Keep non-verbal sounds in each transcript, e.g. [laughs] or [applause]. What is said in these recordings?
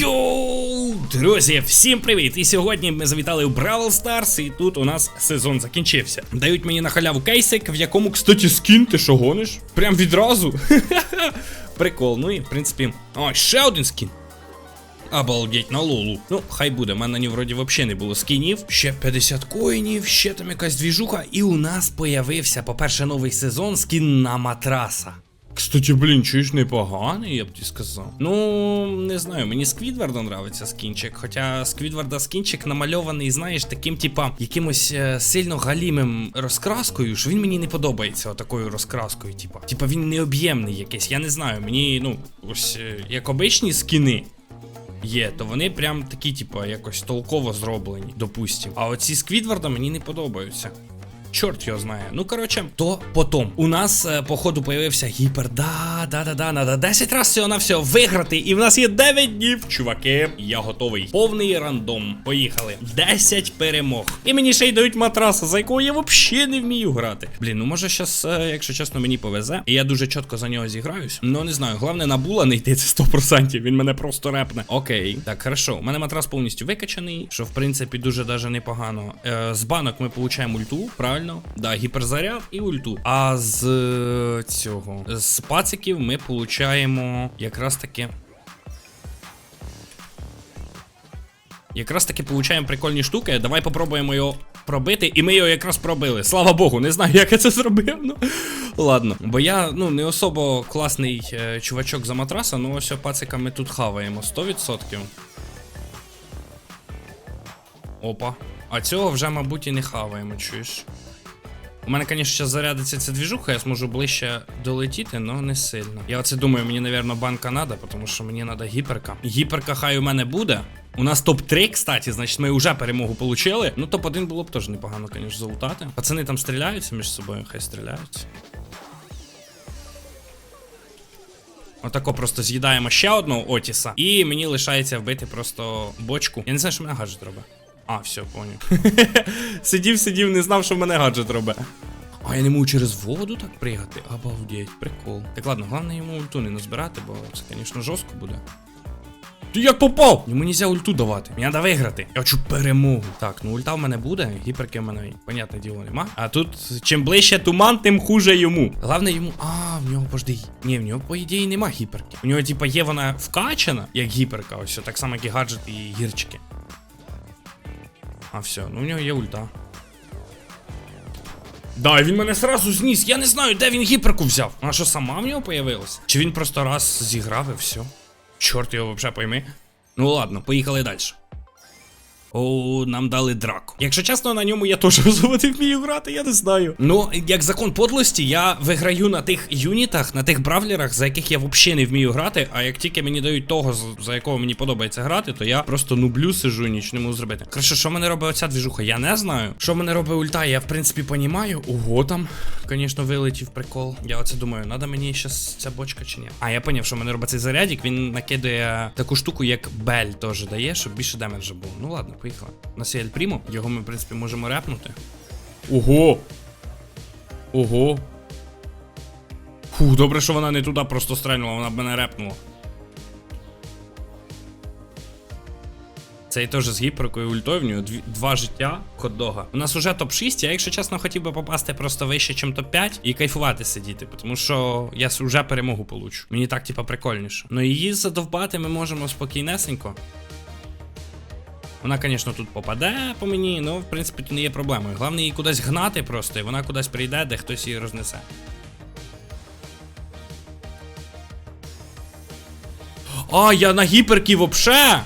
Йоу, друзі, всім привіт! І сьогодні ми завітали у Бравл Stars, і тут у нас сезон закінчився. Дають мені на халяву кейсик, в якому, кстати, скін, ти що гониш? Прям відразу. Прикол. Ну і в принципі. О, ще один скін. Обалдеть, на лолу. Ну, хай буде, в мене ній вроді взагалі не було скінів. Ще 50 коїнів, ще там якась двіжуха. І у нас появився, по-перше, новий сезон скін на матраса. Кстати, блін, чуєш непоганий, я б ті сказав. Ну, не знаю, мені Сквідварда нравиться скінчик. Хоча Сквідварда скінчик намальований, знаєш, таким, типа, якимось е, сильно галімим розкраскою, що він мені не подобається отакою розкраскою, типа. Типа він необ'ємний якийсь, я не знаю. Мені, ну, ось е, як обичні скіни. Є, то вони прям такі, типа, якось толково зроблені, допустим. А оці Сквідварда мені не подобаються. Чорт його знає. Ну, коротше, то потом. У нас, е, походу, появився гіпер. Да, да, да, да, надо 10 разів всього на всього виграти. І в нас є 9 днів. Чуваки, я готовий. Повний рандом. Поїхали. 10 перемог. І мені ще й дають матраса, за якого я взагалі не вмію грати. Блін, ну може щас, е, якщо чесно, мені повезе. І я дуже чітко за нього зіграюсь. Ну не знаю, головне на була не йти, це 100%. Він мене просто репне. Окей, так, хорошо. У мене матрас повністю викачаний, що в принципі дуже даже непогано. Е, з банок ми получаємо ульту, правильно? Да, гіперзаряд і ульту. А з е, цього з пациків ми получаємо якраз таки. Якраз таки получаємо прикольні штуки. Давай попробуємо його пробити, і ми його якраз пробили. Слава Богу, не знаю, як я це зробив. Ну ладно. Бо я ну не особо класний е, чувачок за матраса, ну ось пацика ми тут хаваємо 100%. Опа. А цього вже, мабуть, і не хаваємо, чуєш. У мене, звісно, зараз зарядиться ця двіжуха, я зможу ближче долетіти, але не сильно. Я оце думаю, мені, напевно, банка треба, тому що мені треба гіперка. Гіперка хай у мене буде. У нас топ-3, кстати, значить, ми вже перемогу получили. Ну, топ-1 було б теж непогано, звісно, залутати. Пацани там стріляються між собою, хай стріляються. Отако просто з'їдаємо ще одного Отіса. І мені лишається вбити просто бочку. Я не знаю, що мене гаджет робить. А, все, поняв. [laughs] сидів, сидів, не знав, що в мене гаджет робить. А я не можу через воду так пригати. Обалдеть, прикол. Так ладно, головне йому ульту не назбирати, бо це, звісно, жорстко буде. Ти як попав? Йому нельзя ульту давати. Мені треба виграти. Я хочу перемогу. Так, ну ульта в мене буде, гіперки в мене, понятне діло, нема. А тут, чим ближче туман, тим хуже йому. Головне йому. А, в нього пожди. Ні, в нього, по ідеї, нема гіперки. У нього, типа, є вона вкачана, як гіперка, ось так само, як і гаджет і гірчики. А все, ну у нього є ульта. Да, він мене сразу зніс. Я не знаю, де він гіперку взяв. Вона що сама в нього появилась? Чи він просто раз зіграв і все? Чорт його взагалі пойми. Ну ладно, поїхали далі. О, нам дали драку. Якщо чесно, на ньому я теж [laughs] не вмію грати, я не знаю. Ну, як закон подлості, я виграю на тих юнітах, на тих бравлерах, за яких я взагалі не вмію грати. А як тільки мені дають того, за якого мені подобається грати, то я просто нублю сижу і нічого не можу зробити. Коротше, що мене робить оця двіжуха? Я не знаю. Що мене робить ульта, я в принципі понімаю. Ого, там, звісно, вилетів прикол. Я оце думаю, надо мені щас ця бочка чи ні. А я поняв, що мене робить цей зарядик, він накидає таку штуку, як бель теж дає, щоб більше демеджа було. Ну ладно, поїхали. У нас є Ель Прімо, його ми, в принципі, можемо репнути. Ого! Ого! Фух, добре, що вона не туди просто стрельнула, вона б мене репнула. Цей теж з гіперкою ультою, в нього два життя хот-дога. У нас уже топ-6, я, якщо чесно, хотів би попасти просто вище, ніж топ-5 і кайфувати сидіти, тому що я вже перемогу получу. Мені так, типа, прикольніше. Ну її задовбати ми можемо спокійнесенько. Вона, звісно, тут попаде по мені, але в принципі це не є проблемою. Головне її кудись гнати просто, і вона кудись прийде, де хтось її рознесе. А, я на гіперки вообще!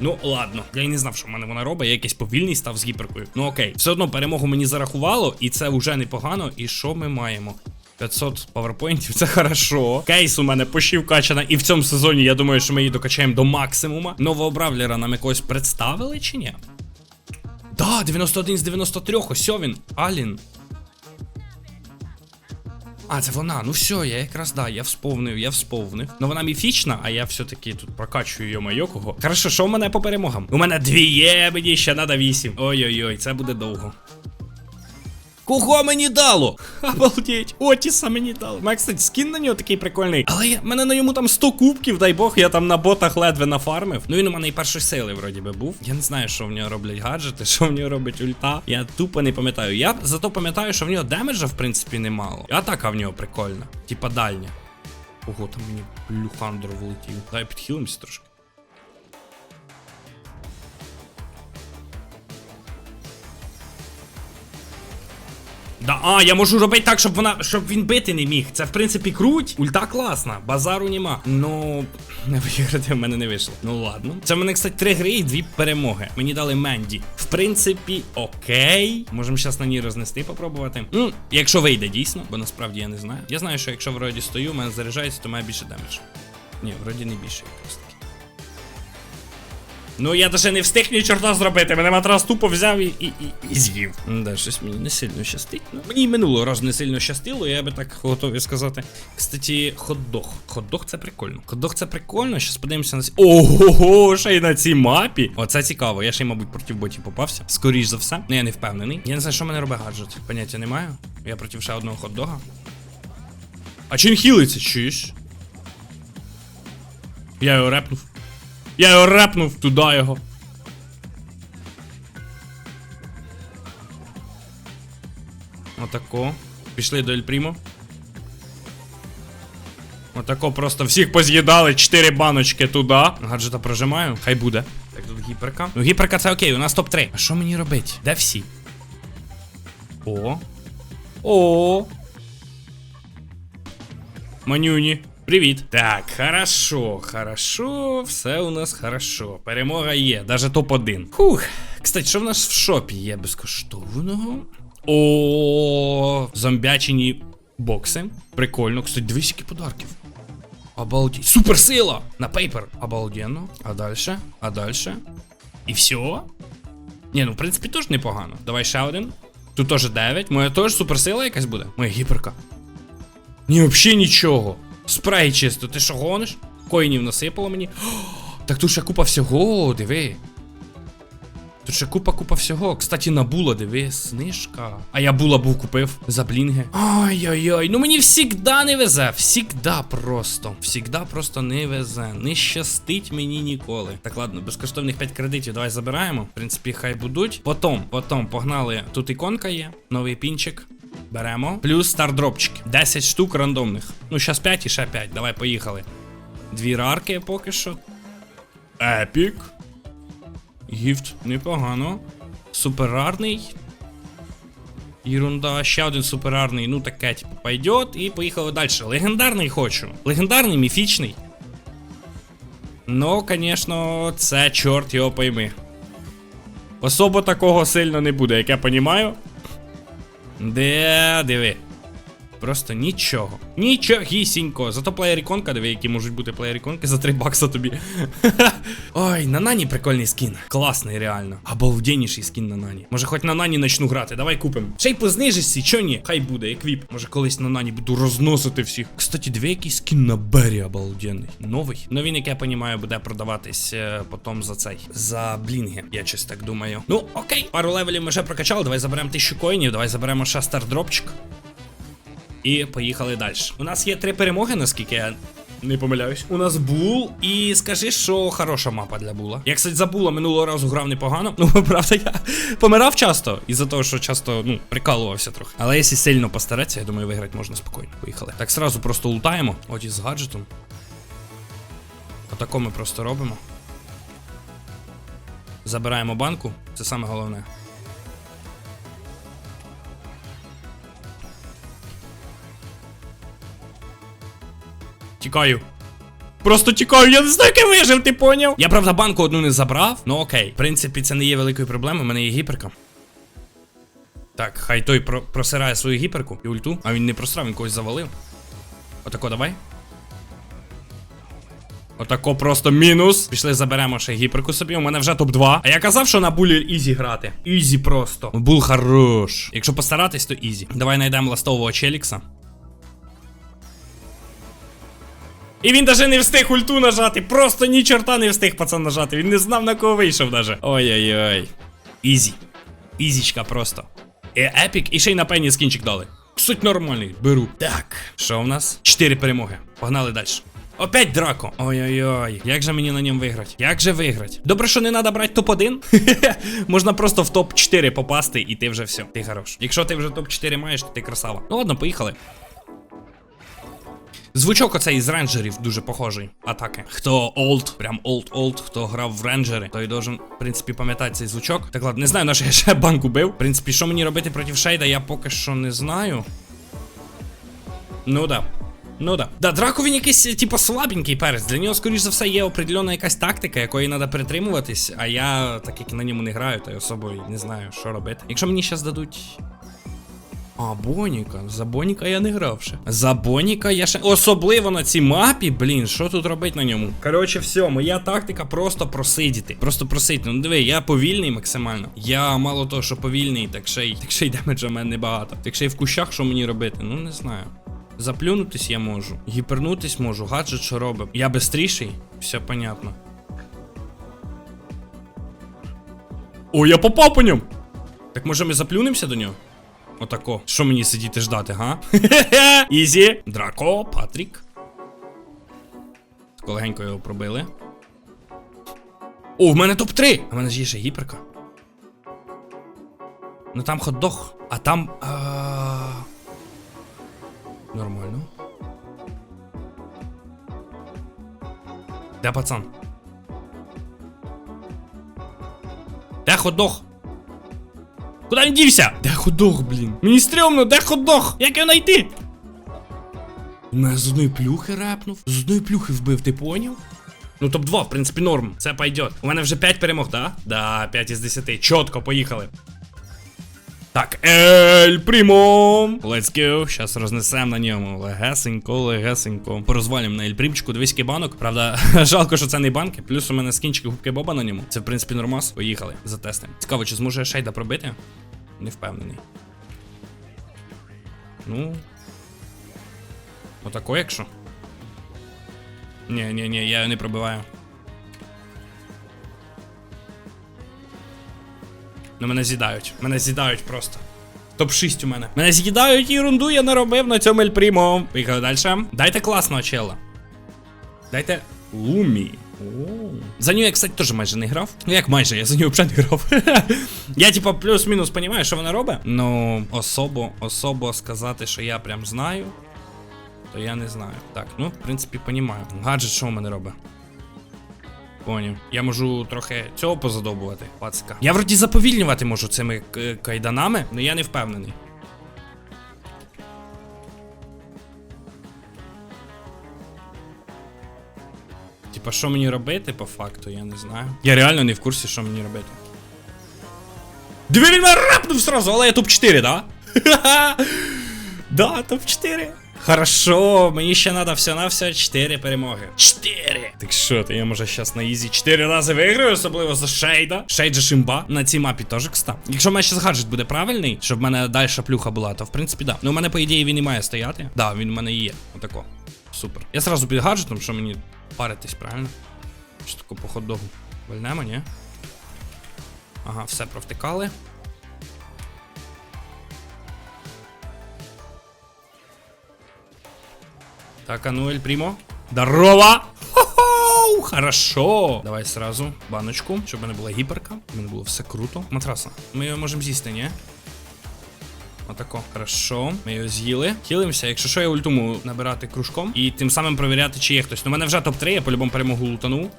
Ну, ладно, я й не знав, що в мене вона робить, я якийсь повільний став з гіперкою. Ну окей, все одно перемогу мені зарахувало, і це вже непогано. І що ми маємо? 500 паверпоінтів, це хорошо. Кейс у мене почти вкачана, і в цьому сезоні я думаю, що ми її докачаємо до максимума. Нового бравлера нам якогось представили чи ні? Да, 91 з 93, ось він, Алін. А, це вона. Ну все, я якраз да, я всповнив, я всповнив. Ну вона міфічна, а я все-таки тут прокачую його кого. Хорошо, що в мене по перемогам? У мене дві є, мені ще треба вісім. Ой-ой-ой, це буде довго. Кого мені дало? [laughs] Обалдеть, Отіса мені дало. У мене, кстати, скін на нього такий прикольний. Але я, мене на йому там 100 кубків, дай Бог, я там на ботах ледве нафармив. Ну він у мене і першої сили вроді би був. Я не знаю, що в нього роблять гаджети, [laughs] що в нього робить ульта. Я тупо не пам'ятаю. Я зато пам'ятаю, що в нього демеджа, в принципі, немало. І атака в нього прикольна. Типа дальня. Ого, там мені Люхандро влетів. Дай підхилимося трошки. Да, а, я можу робити так, щоб вона, щоб він бити не міг. Це в принципі круть. Ульта класна, базару нема. Ну, не виграти в мене не вийшло. Ну ладно. Це в мене, кстати, три гри і дві перемоги. Мені дали Менді. В принципі, окей. Можемо зараз на ній рознести, попробувати. Ну, якщо вийде дійсно, бо насправді я не знаю. Я знаю, що якщо вроді стою, мене заряджається, то має більше демедж. Ні, вроді не більше таки. Ну я даже не встиг ні чорта зробити. Мене матрас тупо взяв і, і, і, і з'їв. Да, щось мені не сильно щастить. Ну, мені минулого разу не сильно щастило, я би так готовий сказати. Кстати, хот-дог. Хот-дог це прикольно. Хот-дог це прикольно. Щас подивимося на. Ого, ще й на цій мапі. Оце цікаво. Я ще й, мабуть, проти ботів попався. Скоріш за все. Ну я не впевнений. Я не знаю, що мене робить гаджет. Поняття не маю. Я проти ще одного хот-дога. А чи він хілиться? Чуєш? Я його репнув. Я його репнув туди його. Отако. Пішли до Ельпрімо. Отако просто всіх поз'їдали, 4 баночки туди. Гаджета прожимаю, хай буде. Так, тут гіперка. Ну, гіперка це окей, у нас топ-3. А що мені робити? Де всі? О. О. Манюні. Привіт. Так, хорошо, хорошо, все у нас хорошо. Перемога є, даже топ-1. Фух. Кстати, що в нас в шопі є безкоштовного? О, зомбячені бокси. Прикольно. Кстати, дивись, які подарків. Обалдеть. Суперсила! На пейпер. Обалденно. А дальше? А дальше? І все? Ні, ну в принципі теж непогано. Давай ще один. Тут теж 9. Моя теж суперсила якась буде. Моя гіперка. Ні, взагалі нічого. Спрей чисто, ти що гониш? Коїнів насипало мені. Так тут ще купа всього, диви. Тут ще купа купа всього. Кстати, на була, диви, знижка. А я була був купив за блінги. Ой-ой-ой, ну мені всігда не везе. Всігда просто. Всігда просто не везе. Не щастить мені ніколи. Так, ладно, безкоштовних 5 кредитів давай забираємо. В принципі, хай будуть. Потом, потом погнали. Тут іконка є, новий пінчик. Беремо. Плюс стардропчики. 10 штук рандомних. Ну, зараз 5 і ще 5. Давай, поїхали. Дві рарки поки що. Епік. Гіфт, непогано. Суперарний. Ерунда, ще один суперарний, ну таке, типу, пойдет. І поїхали далі. Легендарний хочу. Легендарний, міфічний. Ну, звісно, це чорт його пойми. Особо такого сильно не буде, як я понімаю. Де, диви. Просто нічого. Нічогісінько. Зато плеєр-іконка, диви, які можуть бути плеєр-іконки за 3 бакса тобі. [laughs] Ой, на Нані прикольний скін. Класний, реально. Обалденніший скін на Нані. Може, хоч на Нані начну грати. Давай купимо. Ще й по знижці, чо ні? Хай буде, еквіп. Може, колись на Нані буду розносити всіх. Кстати, диви, який скін на Бері обалденний. Новий. Ну він, як я понімаю, буде продаватись е, потім за цей. За блінги. Я щось так думаю. Ну, окей. Пару левелів ми вже прокачали. Давай заберемо тисячу коїнів. Давай заберемо ще стардропчик. І поїхали далі. У нас є три перемоги, наскільки я не помиляюсь. У нас бул, і скажи, що хороша мапа для була. Я, кстати, забула, минулого разу грав непогано. [laughs] Ну, правда, я помирав часто, із-за того, що часто, ну, прикалувався трохи. Але якщо сильно постаратися, я думаю, виграти можна спокійно. Поїхали. Так, сразу просто лутаємо. От із гаджетом. Отако ми просто робимо. Забираємо банку, це саме головне. Тікаю. Просто тікаю, я не знаю, як я вижив, ти поняв? Я правда банку одну не забрав. Ну окей. В принципі, це не є великою проблемою, у мене є гіперка. Так, хай той про просирає свою гіперку і ульту, а він не просрав, він когось завалив. Отако, давай. Отако просто мінус. Пішли, заберемо ще гіперку собі. У мене вже топ-2. А я казав, що на булі ізі грати. Ізі просто. Бул хорош. Якщо постаратись, то ізі. Давай знайдемо ластового челікса. І він даже не встиг ульту нажати. Просто ні чорта не встиг пацан нажати. Він не знав на кого вийшов даже. Ой-ой-ой. Ізі. Ізічка просто. І епік, і ще й на пені скінчик дали. Суть нормальний, беру. Так, що в нас? Чотири перемоги. Погнали далі. Опять драко. Ой-ой-ой, як же мені на ньому виграти? Як же виграти? Добре, що не треба брати топ-1. [laughs] Можна просто в топ-4 попасти, і ти вже все. Ти хорош. Якщо ти вже топ-4 маєш, то ти красава. Ну ладно, поїхали. Звучок оцей з рейнджерів дуже похожий. Атаки. Хто олд, прям олд-олд, хто грав в рейнджери, той должен, в принципі, пам'ятати цей звучок. Так ладно, не знаю, на що я ще банку бив. В принципі, що мені робити проти Шейда, я поки що не знаю. Ну да. Ну да. Да, Драко він якийсь, типу, слабенький перець. Для нього, скоріш за все, є определена якась тактика, якої треба притримуватись, а я, так як на ньому не граю, то й особо не знаю, що робити. Якщо мені зараз дадуть. А, Боніка. За Боніка я не грав ще. За Боніка я ще. Особливо на цій мапі, блін, що тут робити на ньому? Коротше, все, моя тактика просто просидіти. Просто просидіти. Ну диви, я повільний максимально. Я мало того, що повільний, так ще й так ще й демеджа в мене небагато. Так ще й в кущах, що мені робити? Ну не знаю. Заплюнутись я можу. Гіпернутись можу. Гаджет що робить. Я бистріший, все понятно. О, я попав по ньому! Так може ми заплюнемося до нього? Отако. Що мені сидіти ждати, га? [laughs] Ізі. Драко, Патрік. Тако легенько його пробили. О, в мене топ-3! А в мене ж є ще гіперка. Ну там хот-дог, а там. А... Нормально. Де пацан? Де хот-дог? Куда він дівся? Де ходох, блін? Мені стрьомно, де ходох? Як його знайти? У мене з одної плюхи репнув. З одної плюхи вбив, ти поняв? Ну, топ-2, в принципі, норм. Це пойдет. У мене вже 5 перемог, да? Да, 5 із 10. Чітко, поїхали. Так, Ель Прімо! Let's go. Щас рознесем на ньому. Легесенько, легесенько. Порозвалюємо на Ель Примчику. Дивись, банок. Правда, [laughs] жалко, що це не банки. Плюс у мене скінчики губки Боба на ньому. Це, в принципі, нормас. Поїхали. Затестимо. Цікаво, чи зможе шейда пробити? Не впевнений. Ну. Отако, якщо. Ні, ні, ні, я не пробиваю. Ну мене з'їдають. Мене з'їдають просто. Топ-6 у мене. Мене з'їдають ерунду я наробив на цьому Ельпрімо. Поїхали далі. Дайте класного чела. Дайте Лумі. За нього я, кстати, теж майже не грав. Ну як майже, я за нього взагалі не грав. [laughs] я, типа, плюс-мінус розумію, що вона робить. Ну, особо, особо сказати, що я прям знаю. То я не знаю. Так, ну, в принципі, понімаю. Гаджет, що в мене робить? Поняв. Я можу трохи цього позадобувати, пацика. Я вроді заповільнювати можу цими кайданами, але я не впевнений. Типа, що мені робити по факту, я не знаю. Я реально не в курсі, що мені робити. Диви, він мене рапнув сразу, але я топ-4, да? [laughs] Да, топ-4. Хорошо, мені ще треба все на все 4 перемоги. 4! Так що, то я може щас на ізі 4 рази виграю, особливо за Шейда. Шейд же шимба. На цій мапі теж кста. Якщо в мене ще гаджет буде правильний, щоб в мене далі плюха була, то в принципі да. Ну у мене, по ідеї, він і має стояти. Да, він у мене і є. Отако. Супер. Я сразу під гаджетом, що мені паритись, правильно? Що таке по хот-догу? Вальнемо, ні? Ага, все провтикали. Так, а Примо. Здорово! Хо-хо! Хорошо! Давай сразу баночку, щоб в мене була гіперка. У мене було все круто. Матраса. Ми його можемо з'їсти, ні? Отако. Хорошо. Ми його з'їли. Хілимося, якщо що, я ультуму набирати кружком. І тим самим перевіряти, чи є хтось. Ну, у мене вже топ-3, я по-любому перемогу лутанув.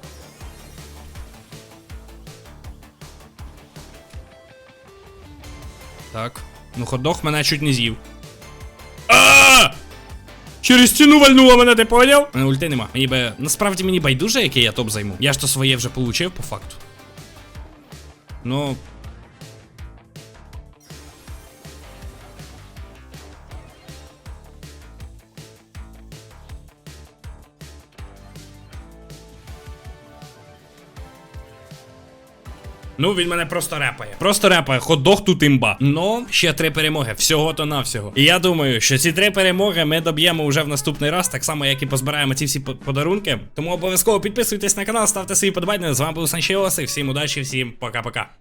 Так. Ну, ходох мене чуть не з'їв. Через стіну вальнула мене, ти поняв? Мене ульти нема. Мені би. Насправді мені байдуже, який я топ займу. Я ж то своє вже получив по факту. Ну. Ну, він мене просто репає. Просто репає. Ходох тут імба. Ну, ще три перемоги. Всього то навсього. І я думаю, що ці три перемоги ми доб'ємо вже в наступний раз, так само, як і позбираємо ці всі подарунки. Тому обов'язково підписуйтесь на канал, ставте свої подобання. З вами був Санчіос, і всім удачі, всім пока-пока.